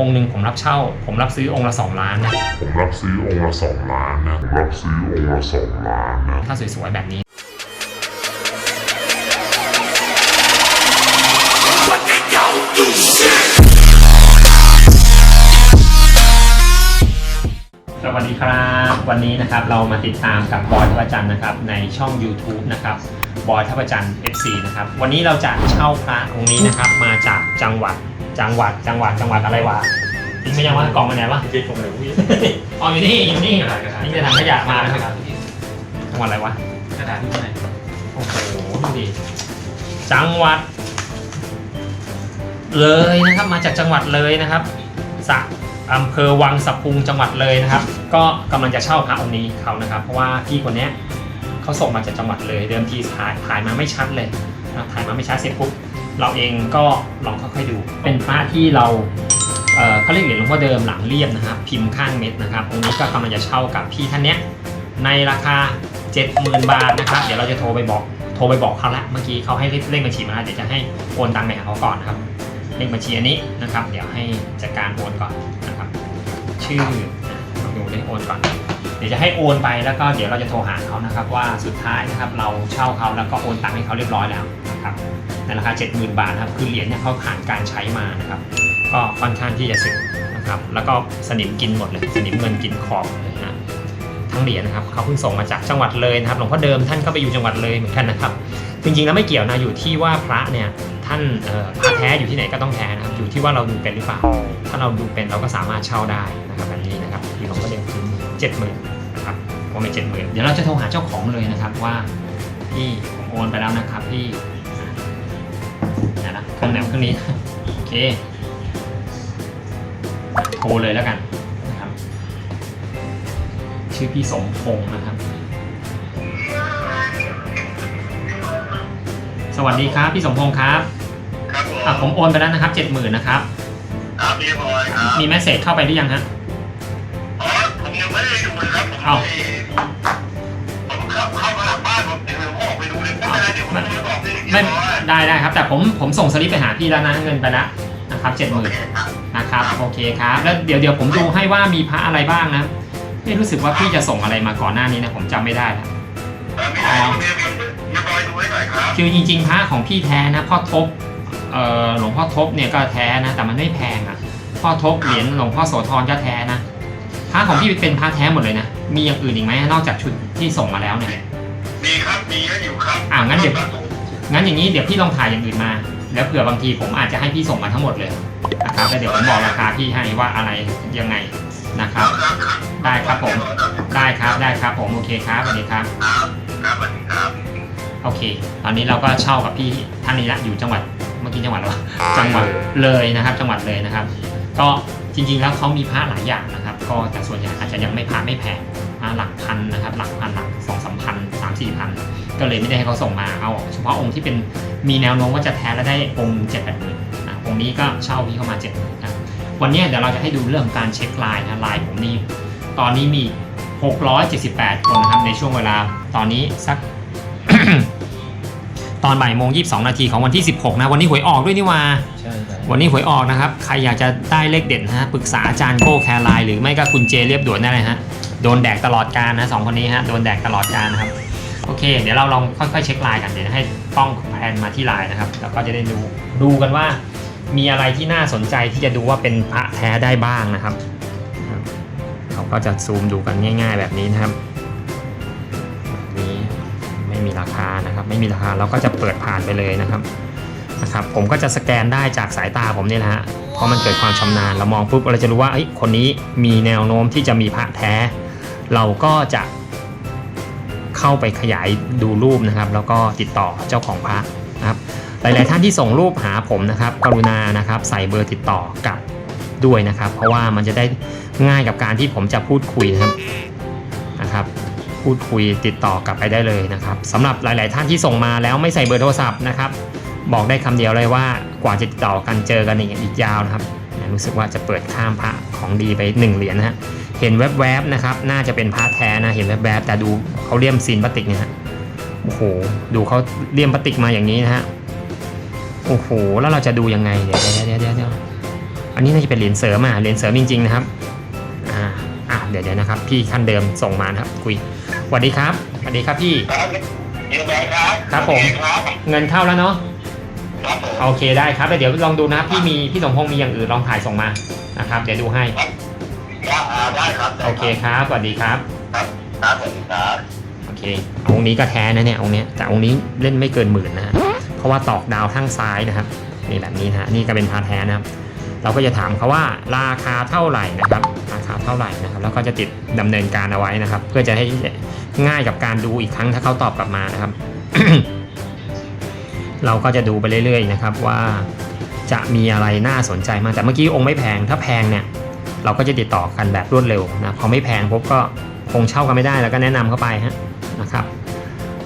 องค์หนึ่งผมรับเช่า ผมรับซื้อองค์ละสองล้านนะผมรับซื้อองค์ละสองล้านนะผมรับซื้อองค์ละสองล้านนะถ้าสวยๆแบบนี้สวัสดีครับ วันนี้นะครับเรามาติดตามกับบอยทัพจันทร์นะครับในช่อง YouTube นะครับบอยทัพจันทร์ FC นะครับวันนี้เราจะเช่าพระองค์นี้นะครับมาจากจังหวัด จังหวัดจังหวัดจังหวัดอะไรวะทิ้งไปยังว่ากองไปไหนวะเจ๊คงเลยพี่อ๋ออยู่นี่อยู่นี่กระดาษกระดาษนี่จะทำขยะมานะกคระรับดาษพี่จังหวัดอะไรวะกระดาษที่ไหนโอ้โหดูดิจังหวัด เลยนะครับมาจากจังหวัดเลยนะครับสะอำเภอวังสะพุงจังหวัดเลยนะครับ ก็กำลังจะเช่าพระองค์นี้เขานะครับ เพราะว่าพี่คนเนี้ยเขาส่งมาจากจังหวัดเลย เดิมทีถ่ายถ่ายมาไม่ชัดเลยนะถ่ายมาไม่ชัดเสร็จปุ๊บ เราเองก็ลองค่อยๆดู เป็นพระที่เราเอ่อเขาเรียกเหรียญหลวงพ่อเดิมหลังเรียบนะครับพิมพ์ข้างเม็ดนะครับองค์นี้ก็กำลังจะเช่ากับพี่ท่านเนี้ยในราคา 70,000 บาทนะครับ เดี๋ยวเราจะโทรไปบอกโทรไปบอกเขาละเมื่อกี้เขาให้เลขบัญชีมาแล้วเดี๋ยวจะให้โอนตังค์ไปหาเขาก่อนนะครับ เลขบัญชีอันนี้นะครับ เดี๋ยวให้จัดการโอนก่อนนะครับ ชื่อลองดูได้โอนก่อน เดี๋ยวจะให้โอนไปแล้วก็เดี๋ยวเราจะโทรหาเขานะครับ ว่าสุดท้ายนะครับเราเช่าเขาแล้วก็โอนตังค์ให้เขาเรียบร้อยแล้ว นะครับในราคา 70,000 บาทครับคือเหรียญเนี่ยเขาผ่านการใช้มานะครับ ก็ค่อนข้างที่จะสึกนะครับแล้วก็สนิมกินหมดเลยสนิมเงินกินขอบเลยนะทั้งเหรียญนะครับเขาเพิ่งส่งมาจากจังหวัดเลยนะครับหลวงพ่อเดิมท่านก็ไปอยู่จังหวัดเลยเหมือนกันนะครับจริงๆแล้วไม่เกี่ยวนะอยู่ที่ว่าพระเนี่ยท่านพระแท้อยู่ที่ไหนก็ต้องแท้นะครับอยู่ที่ว่าเราดูเป็นหรือเปล่า ถ้าเราดูเป็นเราก็สามารถเช่าได้นะครับแบบนี้นะครับที่หลวงพ่อเดิมคือเจ็ดหมื่นนะครับผมเป็นเจ็ดหมื่นเดี๋ยวเราจะโทรหาเจ้าของเลยนะครับว่าพี่ผมโอนไปแล้วนะครับพี่ อะนะเครื่องแนวเครื่องนี้ โอเคโทรเลยแล้วกันนะครับ ชื่อพี่สมพงษ์นะครับ สวัสดีครับพี่สมพงษ์ครับครับผมอะผมโอนไปแล้วนะครับเจ็ดหมื่นนะครับ ครับเรียบร้อยครับมีแมสเซจเข้าไปหรือยังฮะ อ๋อผมยังไม่ได้ดูเลยครับผมเอ้าไม่ ไม่เรียบร้อยได้ได้ครับ แต่ผมผมส่งสลิปไปหาพี่แล้วนะเงินไปแล้วนะครับเจ็ดหโอมื่นเคครับนะครับโอเคครับแล้วเดี๋ยวเดี๋ยวผมดูให้ว่ามีพระอะไรบ้างนะไม่รู้สึกว่าพี่จะส่งอะไรมาก่อนหน้านี้นะผมจำไม่ได้แล้วเออไม่ได้เรียบเรียบร้อยดูให้หน่อยครับคือจริงๆพระของพี่แท้นะพ่อทบเอ่อหลวงพ่อทบเนี่ยก็แท้นะ แต่มันไม่แพงอะพ่อทบเหรียญหลวงพ่อโสธรก็แท้นะพระของพี่เป็นพระแท้หมดเลยนะมีอย่างอื่นอีกไหมนอกจากชุดที่ส่งมาแล้วเนี่ยมีครับมีให้อยู่ครับอ่างั้นเดี๋ยว งั้นอย่างนี้เดี๋ยวพี่ลองถ่ายอย่างอื่นมา แล้วเผื่อบางทีผมอาจจะให้พี่ส่งมาทั้งหมดเลยนะครับแล้วเดี๋ยวผมบอกราคาพี่ให้ว่าอะไรยังไงนะครับครับครับได้ครับผม ได้ครับได้ครับผมโอเคครับสวัสดีครับครับครับสวัสดีครับโอเค ตอนนี้เราก็เช่ากับพี่ท่านนี้ละอยู่จังหวัดเมื่อกี้จังหวัดอะไรวะจังหวัดเลยนะครับ จังหวัดเลยนะครับ ก็จริงๆแล้วเขามีพระหลายอย่างนะครับ ก็แต่ส่วนใหญ่อาจจะยังไม่พระไม่แพงพระ หลักพันนะครับหลักพันหลักสองสามพันสามสี่พันก็เลยไม่ได้ให้เขาส่งมาเอาเฉพาะองค์ที่เป็นมีแนวโน้มว่าจะแท้แล้วได้องค์เจ็ดแปดหมื่นนะองค์นี้ก็เช่าพี่เข้ามาเจ็ดหมื่นครับวันนี้เดี๋ยวเราจะให้ดูเรื่องของการเช็คไลน์นะไลน์ผมนี่ตอนนี้มี 678 คนนะครับในช่วงเวลาตอนนี้สัก ตอนบ่ายโมง22 นาทีของวันที่ 16 นะวันนี้หวยออกด้วยนี่หว่าใช่ใช่วันนี้หวยออกนะครับ ใครอยากจะได้เลขเด่นนะฮะปรึกษาอาจารย์โก้แคร์ไลน์หรือไม่ก็คุณเจเรียบด่วนได้เลยฮะ โดนแดกตลอดการนะสองคนนี้ฮะโดนแดกตลอดการนะครับโอเค เดี๋ยวเราลองค่อยๆเช็คลน์กันเดี๋ยวให้ป้องแพนมาที่ลน์นะครับ แล้วก็จะได้ดูดูกันว่า มีอะไรที่น่าสนใจที่จะดูว่าเป็นพระแท้ได้บ้างนะครับเราก็จะซูมดูกันง่าย ๆ แบบนี้นะครับแบบนี้ไม่มีราคานะครับ ไม่มีราคาเราก็จะเปิดผ่านไปเลยนะครับนะครับ ผมก็จะสแกนได้จากสายตาผมนี่แหละฮะเพราะมันเกิดความชำนาญเรามองปุ๊บเราจะรู้ว่าเอ้คนนี้มีแนวโน้มที่จะมีพระแท้ เราก็จะเข้าไปขยายดูรูปนะครับ แล้วก็ติดต่อเจ้าของพระนะครับหลาย ๆ ท่านที่ส่งรูปหาผมนะครับ กรุณานะครับ ใส่เบอร์ติดต่อกับด้วยนะครับ เพราะว่ามันจะได้ง่ายกับการที่ผมจะพูดคุยนะครับนะครับ พูดคุยติดต่อกลับไปได้เลยนะครับสำหรับหลาย ๆ ท่านที่ส่งมาแล้วไม่ใส่เบอร์โทรศัพท์นะครับ บอกได้คำเดียวเลยว่ากว่าจะติดต่อกันเจอกันอีกอีกยาวนะครับ รู้สึกว่าจะเปิดข้ามพระของดีไปหนึ่งเหรียญนะฮะ เห็นแวบๆนะครับ น่าจะเป็นพระแท้นะ เห็นแวบๆแต่ดูเขาเลี่ยมซีนพลาสติกเนี่ยฮะ โอ้โห ดูเขาเลี่ยมพลาสติกมาอย่างนี้นะฮะ โอ้โห แล้วเราจะดูยังไง เดี๋ยวเดี๋ยวเดี๋ยวเดี๋ยวอันนี้น่าจะเป็นเหรียญเสริมอะ เหรียญเสริมจริงๆนะครับ อ่า อะ เดี๋ยวเดี๋ยวนะครับ พี่ขั้นเดิมส่งมานะครับ คุยสวัสดีครับสวัสดีครับพี่ครับยังไงครับ ครับผมครับเงินเข้าแล้วเนาะครับผมโอเคได้ครับแล้วเดี๋ยวลองดูนะครับพี่มีพี่สมพงษ์มีอย่างอื่นลองถ่ายส่งมานะครับ เดี๋ยวดูให้ครับอ่า ได้ครับได้โอเคครับสวัสดีครับ ครับครับสวัสดีครับโอเคองค์นี้ก็แท้นะเนี่ยองค์เนี้ยแต่องค์นี้เล่นไม่เกินหมื่นนะฮะเพราะว่าตอกดาวข้างซ้ายนะครับนี่แบบนี้นะฮะนี่ก็เป็นพาแท้นะครับ เราก็จะถามเขาว่าราคาเท่าไหร่นะครับ ราคาเท่าไหร่นะครับ แล้วก็จะติดดำเนินการเอาไว้นะครับ เพื่อจะให้ง่ายกับการดูอีกครั้งถ้าเขาตอบกลับมานะครับ เราก็จะดูไปเรื่อยๆนะครับว่าจะมีอะไรน่าสนใจมากแต่เมื่อกี้องค์ไม่แพงถ้าแพงเนี่ย เราก็จะติดต่อกันแบบรวดเร็วนะพอไม่แพงปุ๊บก็คงเช่ากันไม่ได้แล้วก็แนะนำเข้าไปฮะนะครับ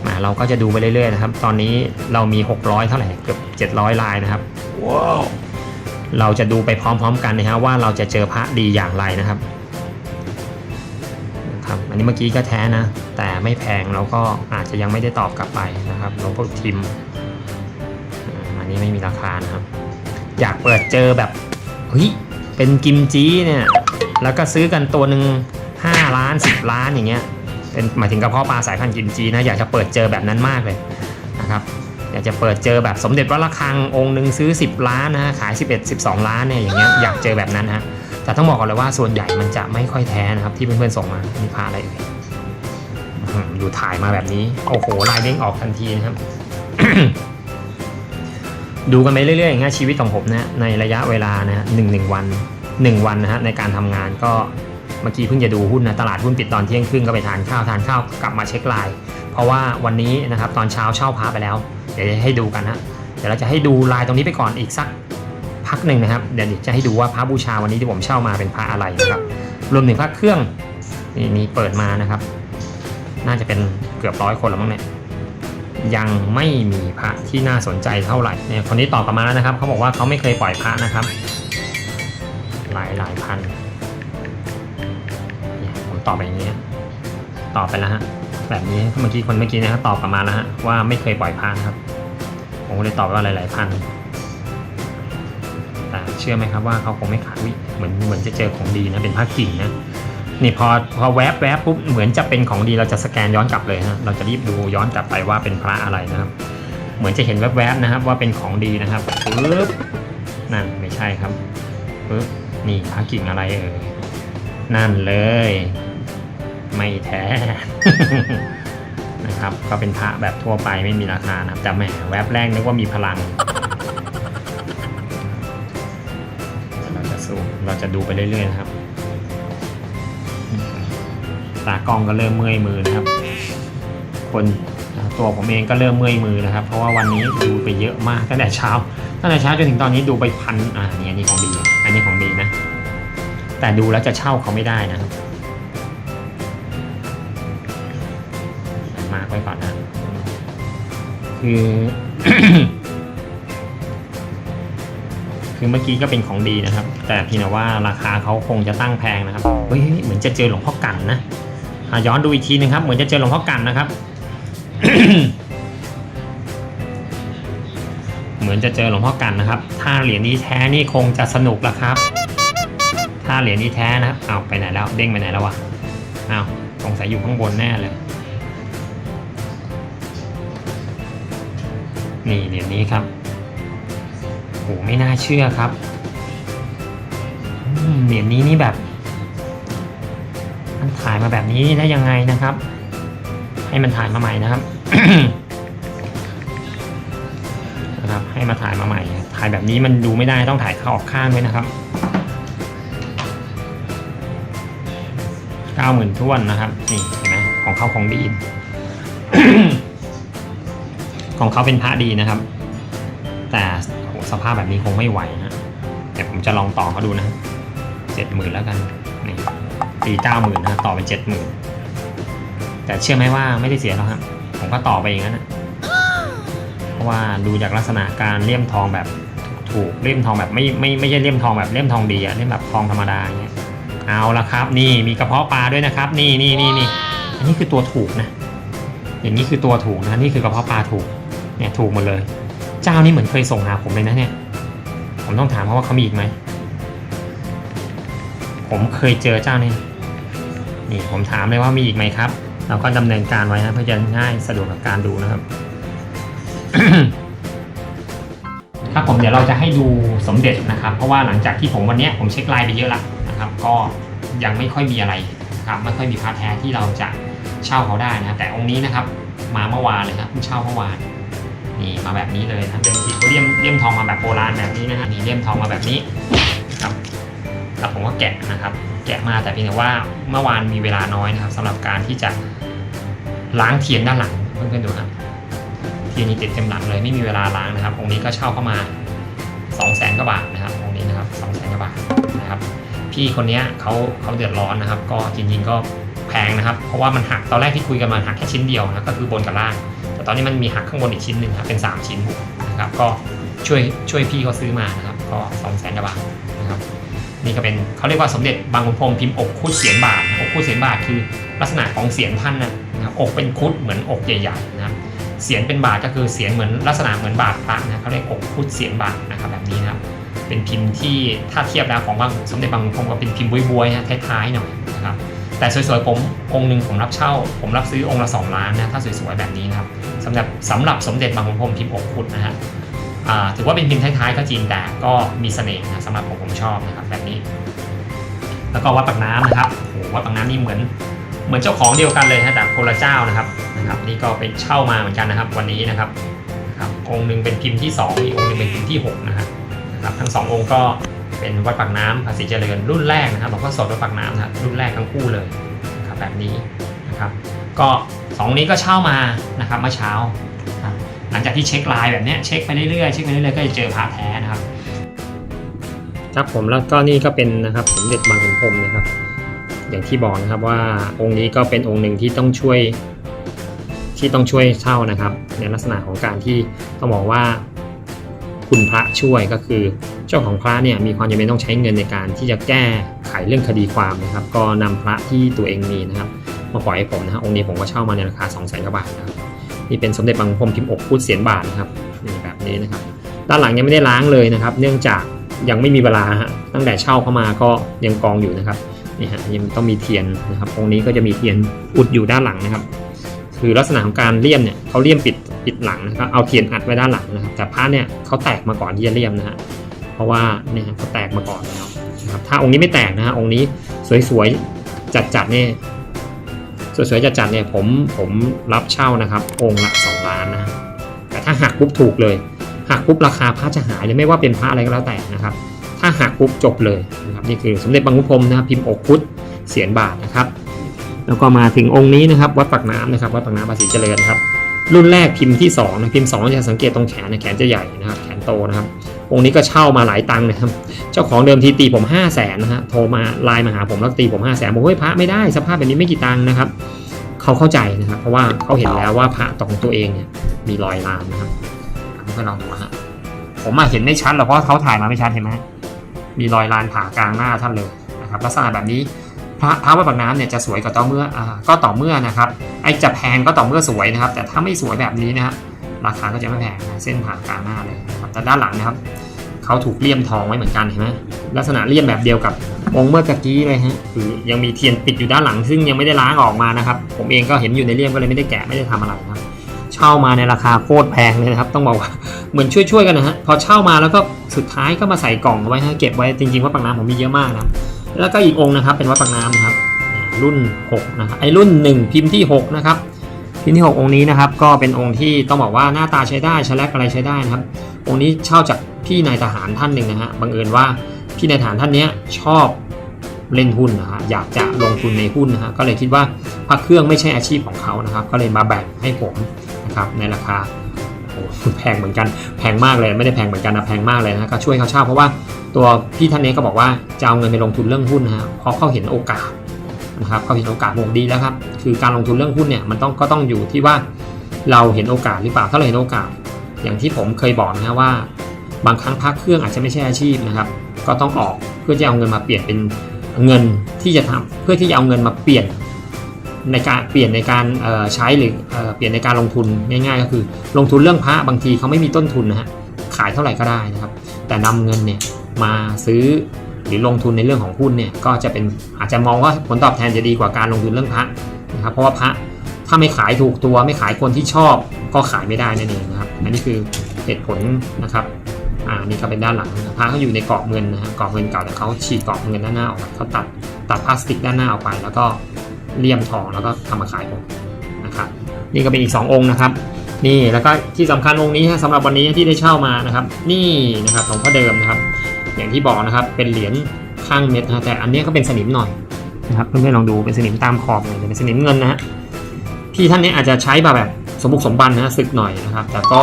มาเราก็จะดูไปเรื่อยๆนะครับ ตอนนี้เรามี 600 เท่าไหร่เกือบ700 ลายนะครับว้าวเราจะดูไปพร้อมๆกันนะฮะว่าเราจะเจอพระดีอย่างไรนะครับนะครับอันนี้เมื่อกี้ก็แท้นะ แต่ไม่แพงเราก็อาจจะยังไม่ได้ตอบกลับไปนะครับหลวงพ่อทิมอ่าอันนี้ไม่มีราคานะครับ อยากเปิดเจอแบบเฮ้ย เป็นกิมจีเนี่ยแล้วก็ซื้อกันตัวหนึ่ง5ล้าน 10 ล้านอย่างเงี้ยเป็นหมายถึงกระเพาะปลาสายพันธุ์กิมจีนะอยากจะเปิดเจอแบบนั้นมากเลยนะครับอยากจะเปิดเจอแบบสมเด็จวัดระฆังองค์หนึ่งซื้อ 10 ล้านนะฮะขาย 11 12 ล้านเนี่ยอย่างเงี้ยอยากเจอแบบนั้นฮะแต่ต้องบอกก่อนเลยว่าส่วนใหญ่มันจะไม่ค่อยแท้นะครับที่เพื่อนๆส่งมามีพาอะไรเอ่ยอื้อหืออยู่ถ่ายมาแบบนี้ โอ้โหลายเด้งออกทันทีนะครับ ดูกันไปเรื่อยๆอย่างเงี้ยชีวิตของผมนะในระยะเวลานะหนึ่งหนึ่งวันหนึ่งวันนะฮะในการทำงานก็เมื่อกี้เพิ่งจะดูหุ้นนะตลาดหุ้นปิดตอนเที่ยงครึ่งก็ไปทานข้าวทานข้าวกลับมาเช็คไลน์เพราะว่าวันนี้นะครับตอนเช้าเช่าพาไปแล้ว เดี๋ยวจะให้ดูกันฮะเดี๋ยวเราจะให้ดูลายตรงนี้ไปก่อนอีกสักพักหนึ่งนะครับเดี๋ยวจะให้ดูว่าพระบูชาวันนี้ที่ผมเช่ามาเป็นพระอะไรนะครับรวมถึงพระเครื่องนี่มีเปิดมานะครับ น่าจะเป็นเกือบร้อยคนแล้วมั้งเนี่ย ยังไม่มีพระที่น่าสนใจเท่าไหร่เนี่ยคนนี้ตอบกลับมาแล้วนะครับเขาบอกว่าเขาไม่เคยปล่อยพระนะครับ หลายหลายพันผมตอบไปอย่างนี้ตอบไปแล้วฮะแบบนี้เมื่อกี้คนเมื่อกี้นะครับตอบกลับมาแล้วฮะว่าไม่เคยปล่อยพระนะครับ ผมก็เลยตอบว่าหลาย ๆ พันแต่เชื่อไหมครับว่าเขาคงไม่ขายวิเหมือนเหมือนจะเจอของดีนะเป็นพระกิ่งนะ นี่พอพอแวบแวบปุ๊บเหมือนจะเป็นของดีเราจะสแกนย้อนกลับเลยฮะเราจะรีบดูย้อนกลับไปว่าเป็นพระอะไรนะครับ เหมือนจะเห็นแวบแวบๆนะครับ ว่าเป็นของดีนะครับปึ๊บนั่นไม่ใช่ครับปึ๊บนี่พระกิ่งอะไรเอ่ยนั่นเลย ไม่แท้นะครับก็เป็นพระแบบทั่วไปไม่มีราคานะครับแต่แหมแวบแรกนึกว่ามีพลัง เราจะซูมเราจะดูไปเรื่อยๆนะครับ ตากล้องก็เริ่มเมื่อยมือนะครับ คนตัวผมเองก็เริ่มเมื่อยมือนะครับ เพราะว่าวันนี้ดูไปเยอะมากตั้งแต่เช้าตั้งแต่เช้าจนถึงตอนนี้ดูไปพันอ่านี่อันนี้ของดี อันนี้ของดีนะ แต่ดูแล้วจะเช่าเขาไม่ได้นะครับมาไว้ก่อนนะ คือ คือเมื่อกี้ก็เป็นของดีนะครับ แต่พียงแต่ว่าราคาเขาคงจะตั้งแพงนะครับ เฮ้ยเหมือนจะเจอหลวงพ่อกันนะ ย้อนดูอีกทีนึงครับ เหมือนจะเจอหลวงพ่อกันนะครับ เหมือนจะเจอหลวงพ่อกันนะครับ ถ้าเหรียญนี้แท้นี่คงจะสนุกละครับ ถ้าเหรียญนี้แท้นะครับเอาไปไหนแล้ว เด้งไปไหนแล้ววะเอาสงสัยอยู่ข้างบนแน่เลย นี่เหรียญนี้ครับโหไม่น่าเชื่อครับเหรียญนี้นี่แบบ ถ่ายมาแบบนี้ได้ยังไงนะครับ ให้มันถ่ายมาใหม่นะครับนะครับ ให้มาถ่ายมาใหม่ ถ่ายแบบนี้มันดูไม่ได้ต้องถ่ายเข้าออกข้างด้วยนะครับเก้าหมื่นท้วนนะครับนี่เห็นไหมของเขาของดีของเขาเป็นพระดีนะครับ แต่สภาพแบบนี้คงไม่ไหวนะเดี๋ยวผมจะลองต่อเขาดูนะเจ็ดหมื่นแล้วกันนี่ ตีเก้าหมื่นนะต่อเป็นเจ็ดหมื่นแต่เชื่อไหมว่าไม่ได้เสียหรอกครับผมก็ต่อไปอย่างนั้นนะเพราะว่าดูจากลักษณะการเลี่ยมทองแบบถูกเลี่ยมทองแบบไม่ไม่ไม่ใช่เลี่ยมทองแบบเลี่ยมทองดีอะเลี่ยมแบบทองธรรมดาอย่างเงี้ยเอาละครับ นี่มีกระเพาะปลาด้วยนะครับ นี่นี่นี่นี่อันนี้คือตัวถูกนะ อย่างนี้คือตัวถูกนะนี่คือกระเพาะปลาถูกเนี่ยถูกหมดเลย เจ้านี่เหมือนเคยส่งหาผมเลยนะเนี่ยผมต้องถามเขาว่าเขามีอีกไหมผมเคยเจอเจ้านี้ นี่ผมถามเลยว่ามีอีกไหมครับ เราก็ดำเนินการไว้นะเพื่อจะง่ายสะดวกกับการดูนะครับครับผมเดี๋ยวเราจะให้ดูสมเด็จนะครับ เพราะว่าหลังจากที่ผมวันเนี้ยผมเช็คไลน์ไปเยอะละนะครับ ก็ยังไม่ค่อยมีอะไรครับไม่ค่อยมีพระแท้ที่เราจะเช่าเขาได้นะครับแต่องค์นี้นะครับ มาเมื่อวานเลยครับเพิ่งเช่าเมื่อวานนี่มาแบบนี้เลยนะเดิมทีเขาเลี่ยมเลี่ยมทองมาแบบโบราณแบบนี้นะฮะนี่เลี่ยมทองมาแบบนี้ครับแล้วผมก็แกะนะครับ แกะมาแต่เพียงแต่ว่าเมื่อวานมีเวลาน้อยนะครับสำหรับการที่จะล้างเทียนด้านหลังเพื่อนๆดูครับเทียนนี้ติดเต็มหลังเลยไม่มีเวลาล้างนะครับองค์นี้ก็เช่าเข้ามา2 0 0แสนกว่าบาทนะครับองค์นี้นะครับ2 0 0แสนกว่าบาทนะครับ พี่คนนี้เขาเขาเดือดร้อนนะครับ ก็จริงๆก็แพงนะครับ เพราะว่ามันหักตอนแรกที่คุยกันมาหักแค่ชิ้นเดียวนะก็คือบนกับล่าง แต่ตอนนี้มันมีหักข้างบนอีกชิ้นหนึ่งครับเป็น 3 ชิ้นนะครับ ก็ช่วยช่วยพี่เขาซื้อมานะครับ ก็2 0 0แสนกว่าบาทนะครับ นี่ก็เป็นเขาเรียกว่าสมเด็จบางขุนพรมพิมพ์อกคุดเสียนบาทอกคุดเสียนบาทคือลักษณะของเสียนท่านนะนะครับอกเป็นคุดเหมือนอกใหญ่ๆนะครับเสียนเป็นบาทก็คือเสียนเหมือนลักษณะเหมือนบาทพระนะเขาเรียกอกพุทธเสียนบาทนะครับแบบนี้นะครับเป็นพิมพ์ที่ถ้าเทียบแล้วของบางสมเด็จบางขุนพรมก็เป็นพิมพ์บวยๆนะท้ายๆหน่อยนะครับแต่สวยๆผมองค์หนึ่งผมรับเช่า ผมรับซื้อองค์ละ 2 ล้านนะถ้าสวยๆแบบนี้นะครับสำหรับสำหรับสมเด็จบางขุนพรมพิมพ์อกพุทธนะฮะ ถือว่าเป็นพิมพ์ท้ายๆก็จริงแต่ก็มีเสน่ห์นะสำหรับผมผมชอบนะครับแบบนี้ แล้วก็วัดปากน้ำนะครับโอ้โหวัดปากน้ำนี่เหมือนเหมือนเจ้าของเดียวกันเลยนะแต่คนละเจ้านะครับนะครับ นี่ก็เป็นเช่ามาเหมือนกันนะครับ วันนี้นะครับครับองค์หนึ่งเป็นพิมพ์ที่ 2 อีกองค์หนึ่งเป็นพิมพ์ที่6นะครับนะครับทั้งสององค์ก็เป็นวัดปากน้ำภาษีเจริญรุ่นแรกนะครับหลวงพ่อสดวัดปากน้ำนะครับรุ่นแรกทั้งคู่เลยนะครับแบบนี้นะครับ ก็สองนี้ก็เช่ามานะครับเมื่อเช้า หลังจากที่เช็คลน์แบบนี้เช็คไปเรื่อยๆเช็คไปเรื่อยๆก็จะเจอพระแท้นะครับครับผมแล้วก็นี่ก็เป็นนะครับสมเด็จบางขุนพรมนะครับ อย่างที่บอกนะครับว่าองค์นี้ก็เป็นองค์หนึ่งที่ต้องช่วยที่ต้องช่วยเช่านะครับ ในลักษณะของการที่ต้องบอกว่าคุณพระช่วยก็คือเจ้าของพระเนี่ยมีความจำเป็นต้องใช้เงินในการที่จะแก้ไขเรื่องคดีความนะครับ ก็นำพระที่ตัวเองมีนะครับ มาปล่อยให้ผมนะฮะองค์นี้ผมก็เช่ามาในราคา2 0 0 0 0 0กว่าบาทนะครับ นี่เป็นสมเด็จบางพรมพิมพ์อกพูดเสียนบาทนะครับนี่แบบนี้นะครับด้านหลังยังไม่ได้ล้างเลยนะครับ เนื่องจากยังไม่มีเวลาฮะตั้งแต่เช่าเข้ามาก็ยังกองอยู่นะครับนี่ฮะยังต้องมีเทียนนะครับองค์นี้ก็จะมีเทียนอุดอยู่ด้านหลังนะครับ คือลักษณะของการเลี่ยมเนี่ยเขาเลี่ยมปิดปิดหลังนะครับเอาเทียนอัดไว้ด้านหลังนะครับแต่พระเนี่ยเขาแตกมาก่อนที่จะเลี่ยมนะฮะเพราะว่าเนี่ยฮะเขาแตกมาก่อนแล้วนะครับถ้าองค์นี้ไม่แตกนะฮะองค์นี้สวยๆจัดๆเนี่ย สวยๆจัดๆเนี่ยผมผมรับเช่านะครับ องค์ละสองล้านนะแต่ถ้าหักปุ๊บถูกเลยหักปุ๊บราคาพระจะหายเลยไม่ว่าเป็นพระอะไรก็แล้วแต่นะครับ ถ้าหักปุ๊บจบเลยนะครับนี่คือสมเด็จบางขุพรมนะครับพิมพ์อกพุทธเสียนบาทนะครับ แล้วก็มาถึงองค์นี้นะครับ วัดปากน้ำนะครับวัดปากน้ำภาษีเจริญครับรุ่นแรกพิมพ์ที่2นะพิมพ์2จะสังเกตตรงแขนนะแขนจะใหญ่นะครับ แขนโตนะครับ องค์นี้ก็เช่ามาหลายตังค์นะครับ เจ้าของเดิมทีตีผม5 0 0แสนนะฮะโทรมาไลน์มาหาผมแล้วตีผม5 0 0แสนบอกเฮ้ยพระไม่ได้สภาพแบบนี้ไม่กี่ตังค์นะครับเขาเข้าใจนะครับ เพราะว่าเขาเห็นแล้วว่าพระตของตัวเองเนี่ยมีรอยลามนะครับก็ลองดูฮะผมมาเห็นไม่ชัดหรอกเพราะเขาถ่ายมาไม่ชัดเห็นไหมมีรอยลานผ่ากลางหน้าท่านเลยนะครับลักษณะแบบนี้พระพระวัดปากน้ำเนี่ยจะสวยก็ต่อเมื่ออ่าก็ต่อเมื่อนะครับไอ้จะแพงก็ต่อเมื่อสวยนะครับ แต่ถ้าไม่สวยแบบนี้นะครับ ราคาก็จะไม่แพงนะเส้นผ่านกลางหน้าเลยนะครับแต่ด้านหลังนะครับเขาถูกเลี่ยมทองไว้เหมือนกันเห็นไหมลักษณะเลี่ยมแบบเดียวกับองค์เมื่อกี้เลยฮะคือยังมีเทียนปิดอยู่ด้านหลัง ซึ่งยังไม่ได้ล้างออกมานะครับ ผมเองก็เห็นอยู่ในเลี่ยมก็เลยไม่ได้แกะไม่ได้ทำอะไรนะครับเช่ามาในราคาโคตรแพงเลยนะครับ ต้องบอกว่าเหมือนช่วยๆกันนะฮะพอเช่ามาแล้วก็สุดท้ายก็มาใส่กล่องไว้ให้เก็บไว้จริงๆว่าปากน้ำผมมีเยอะมากนะแล้วก็อีกองค์นะครับเป็นวัดปากน้ำนะครับรุ่น6นะครับไอ้รุ่น 1 พิมพ์ที่6นะครับ พิมพ์ที่6องค์นี้นะครับก็เป็นองค์ที่ต้องบอกว่าหน้าตาใช้ได้ช้แลกอะไรใช้ได้นะครับ องค์นี้เช่าจากพี่นายทหารท่านหนึ่งนะฮะบังเอิญว่าพี่นายทหารท่านนี้ชอบเล่นหุ้นนะฮะอยากจะลงทุนในหุ้นนะฮะก็เลยคิดว่าพระเครื่องไม่ใช่อาชีพของเขานะครับ ก็เลยมาแบ่งให้ผมนะครับในราคาโอ้แพงเหมือนกันแพงมากเลยไม่ได้แพงเหมือนกันนะแพงมากเลยนะก็ช่วยเขาเช่าเพราะว่าตัวพี่ท่านนี้ก็บอกว่าจะเอาเงินไปลงทุนเรื่องหุ้นนะฮะเพราะเขาเห็นโอกาส นะครับเขาเห็นโอกาสวงดีแล้วครับคือการลงทุนเรื่องหุ้นเนี่ยมันต้องก็ต้องอยู่ที่ว่าเราเห็นโอกาสหรือเปล่าถ้าเราเห็นโอกาส อย่างที่ผมเคยบอกนะฮะว่า บางครั้งพักเครื่องอาจจะไม่ใช่อาชีพนะครับ ก็ต้องออกเพื่อจะเอาเงินมาเปลี่ยนเป็นเงินที่จะทำเพื่อที่จะเอาเงินมาเปลี่ยนในการเปลี่ยนในการใช้หรือเอ่อเปลี่ยนในการลงทุนง่ายๆ ก็คือ ลงทุนเรื่องพระบางทีเขาไม่มีต้นทุนนะฮะขายเท่าไหร่ก็ได้นะครับ แต่นำเงินเนี่ยมาซื้อ หรือลงทุนในเรื่องของหุ้นเนี่ยก็จะเป็นอาจจะมองว่าผลตอบแทนจะดีกว่าการลงทุนเรื่องพระนะครับเพราะว่าพระถ้าไม่ขายถูกตัวไม่ขายคนที่ชอบก็ขายไม่ได้นั่นเองนะครับอันนี้คือเหตุผลนะครับอ่านี่ก็เป็นด้านหลังนะพระเขาอยู่ในกรอบเงินนะฮะกรอบเงินเก่าแต่เขาฉีกกรอบเงินด้านหน้าออกไปเขาตัดตัดพลาสติกด้านหน้าออกไป แล้วก็เลี่ยมทองแล้วก็ทำมาขายผมนะครับนี่ก็เป็นอีก 2 องค์นะครับนี่แล้วก็ที่สำคัญองค์นี้ฮะสำหรับวันนี้ที่ได้เช่ามานะครับ นี่นะครับหลวงพ่อเดิมนะครับ อย่างที่บอกนะครับ เป็นเหรียญข้างเม็ดนะแต่อันนี้ก็เป็นสนิมหน่อยนะครับเพื่อนๆลองดูเป็นสนิมตามขอบเลยเป็นสนิมเงินนะฮะที่ท่านนี้อาจจะใช้แบบสมบุกสมบันนะฮะสึกหน่อยนะครับ แต่ก็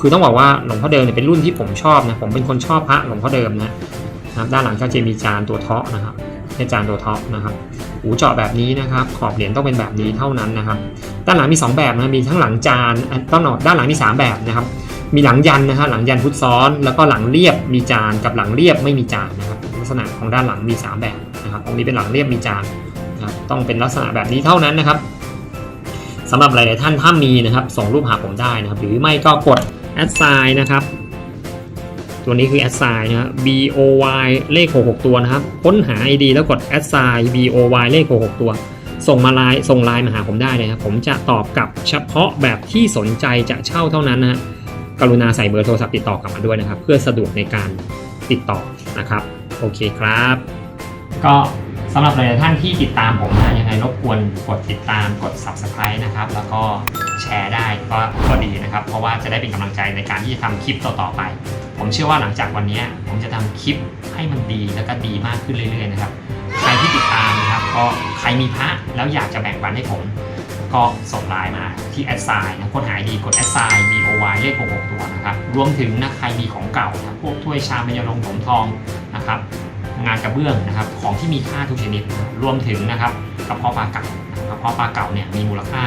คือต้องบอกว่าหลวงพ่อเดิมเนี่ยเป็นรุ่นที่ผมชอบนะผมเป็นคนชอบพระหลวงพ่อเดิมนะนะครับด้านหลังก็จะมีจานตัวเทาะนะครับให้จานตัวเทาะนะครับหูเจาะแบบนี้นะครับ ขอบเหรียญต้องเป็นแบบนี้เท่านั้นนะครับ ด้านหลังมี 2 แบบนะมีทั้งหลังจานอะต้องด้านหลังมี 3 แบบนะครับ มีหลังยันนะฮะหลังยันพุทธซ้อน แล้วก็หลังเรียบมีจานกับหลังเรียบไม่มีจานนะครับลักษณะของด้านหลังมี 3 แบบนะครับตรงนี้เป็นหลังเรียบมีจานนะครับต้องเป็นลักษณะแบบนี้เท่านั้นนะครับสำหรับหลาย ๆ ท่านถ้ามีนะครับส่งรูปหาผมได้นะครับ หรือไม่ก็กดแอดไซน์นะครับ ตัวนี้คือแอดไซน์นะครับ B O Y เลข 66 ตัวนะครับ ค้นหา ID แล้วกดแอดไซน์ B O Y เลข 66 ตัว ส่งมาไลน์ส่งไลน์มาหาผมได้เลยครับผมจะตอบกลับเฉพาะแบบที่สนใจจะเช่าเท่านั้นนะฮะ กรุณาใส่เบอร์โทรศัพท์ติดต่อกลับมาด้วยนะครับ เพื่อสะดวกในการติดต่อนะครับ โอเคครับ ก็สำหรับหลายๆท่านที่ติดตามผมนะยังไงรบกวนกดติดตามกด subscribe นะครับ แล้วก็แชร์ได้ก็ก็ดีนะครับ เพราะว่าจะได้เป็นกำลังใจในการที่จะทำคลิปต่อๆไป ผมเชื่อว่าหลังจากวันนี้ผมจะทำคลิปให้มันดีแล้วก็ดีมากขึ้นเรื่อยๆนะครับใครที่ติดตามนะครับ ก็ใครมีพระแล้วอยากจะแบ่งปันให้ผม ก็ส่งไลน์มาที่แอดไซน์นะค้นหาดีกดแอดไซน์ B O Y เลข66 ตัวนะครับ รวมถึงนะใครมีของเก่านะพวกถ้วยชามมายาลงผมทองนะครับ งานกระเบื้องนะครับ ของที่มีค่าทุกชนิดนะรวมถึงนะครับกระเพาะปลาเก่ากระเพาะปลาเก่าเนี่ยมีมูลค่า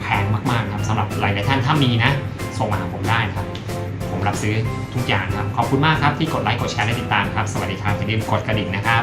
แพงมากๆนะครับสำหรับหลายๆท่านถ้ามีนะ ส่งมาหาผมได้นะครับ ผมรับซื้อทุกอย่างครับ ขอบคุณมากครับที่กดไลค์ กดแชร์ และติดตามครับ สวัสดีครับอย่าลืมกดกระดิ่งนะครับ